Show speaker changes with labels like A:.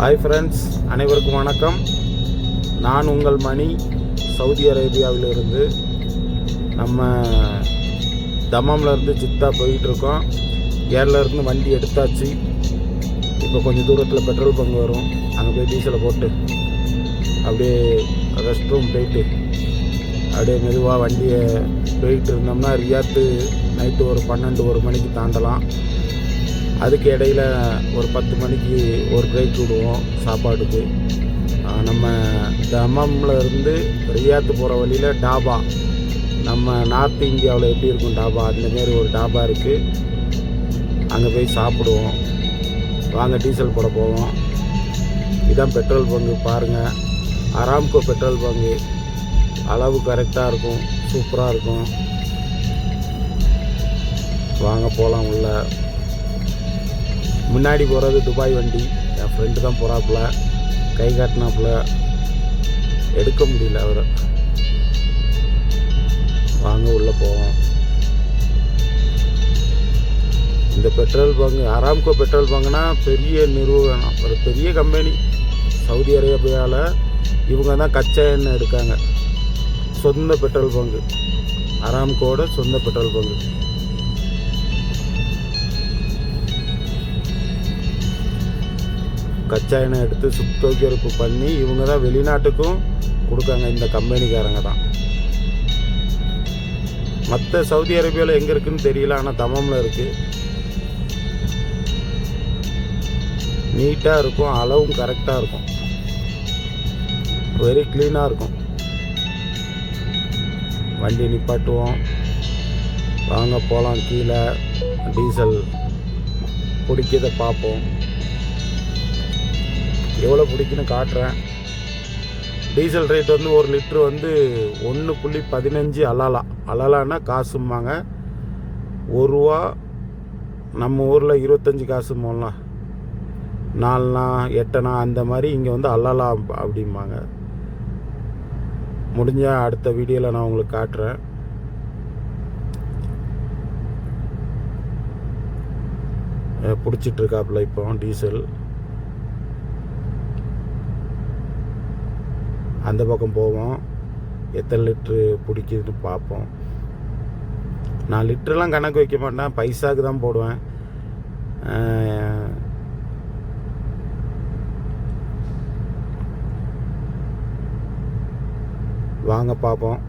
A: Hi friends அனைவருக்கும் வணக்கம். நான் உங்கள் மணி சவுதி அரேபியாவிலிருந்து. நம்ம தமாம்லேருந்து ஜித்தா போயிட்டுருக்கோம். இருந்து வண்டி எடுத்தாச்சு. இப்போ கொஞ்சம் தூரத்தில் பெட்ரோல் பங்கு வரும். அங்கே போய் டீசலை போட்டு அப்படியே ரெஸ்ட் ரூம் போயிட்டு அப்படியே மெதுவாக வண்டியை போயிட்டு இருந்தோம்னா ரியாத்து நைட்டு ஒரு பன்னெண்டு ஒரு மணிக்கு தாண்டலாம். அதுக்கு இடையில ஒரு பத்து மணிக்கு ஒரு பிரேக் விடுவோம் சாப்பாட்டுக்கு. நம்ம தமம்ல இருந்து ரியாத்து போகிற வழியில் டாபா. நம்ம நார்த் இந்தியாவில் எப்படி இருக்கும் டாபா? அந்தமாரி ஒரு டாபா இருக்குது அங்கே போய் சாப்பிடுவோம். வாங்க டீசல் போட போவோம். இதான் பெட்ரோல் பங்கு பாருங்கள் அராம்கோ பெட்ரோல் பங்கு. அளவு கரெக்டாக இருக்கும். சூப்பராக இருக்கும். வாங்க போகலாம் உள்ள. முன்னாடி போகிறது துபாய் வண்டி. என் ஃப்ரெண்டு தான் போகிறாப்புல கை காட்டினாப்புல. எடுக்க முடியல அவரை. வாங்க உள்ளே போவோம். இந்த பெட்ரோல் பங்கு அராம்கோ பெட்ரோல் பங்குனா பெரிய நிறுவனம். ஒரு பெரிய கம்பெனி சவுதி அரேபியாவில் இவங்க தான் கச்சா எண்ணெய் எடுக்காங்க. சொந்த பெட்ரோல் பங்கு. அராம்கோட சொந்த பெட்ரோல் பங்கு. கச்சா எண்ணெய் எடுத்து சுத்தோக்கியறுப்பு பண்ணி இவங்க தான் வெளிநாட்டுக்கும் கொடுக்காங்க இந்த கம்பெனிக்காரங்க தான். மற்ற சவுதி அரேபியாவில் எங்கே இருக்குன்னு தெரியல ஆனால் தமமில் இருக்குது நீட்டாக இருக்கும் அளவும் கரெக்டாக இருக்கும். வெரி க்ளீனாக இருக்கும். வண்டி நிப்பாட்டுவோம். வாங்க போகலாம் கீழே. டீசல் பிடிக்கிறத பார்ப்போம். எவ்வளோ பிடிக்குன்னு காட்டுறேன். டீசல் ரேட் வந்து ஒரு லிட்ரு வந்து ஒன்று புள்ளி பதினஞ்சு அலாலா. அலாலான்னா காசும்பாங்க ஒரு ரூபா நம்ம ஊரில் இருபத்தஞ்சி காசு போடலாம் நாலுனா எட்டனா அந்த மாதிரி இங்கே வந்து அல்லாலா அப்படிம்பாங்க. முடிஞ்ச அடுத்த வீடியோவில் நான் உங்களுக்கு காட்டுறேன். பிடிச்சிட்ருக்காப்புல இப்போ டீசல். அந்த பக்கம் போவோம். எத்தனை லிட்ரு பிடிக்குதுன்னு பார்ப்போம். நான் லிட்டர்லாம் கணக்கு வைக்க மாட்டேன். பைசாவுக்கு தான் போடுவேன். வாங்க பார்ப்போம்.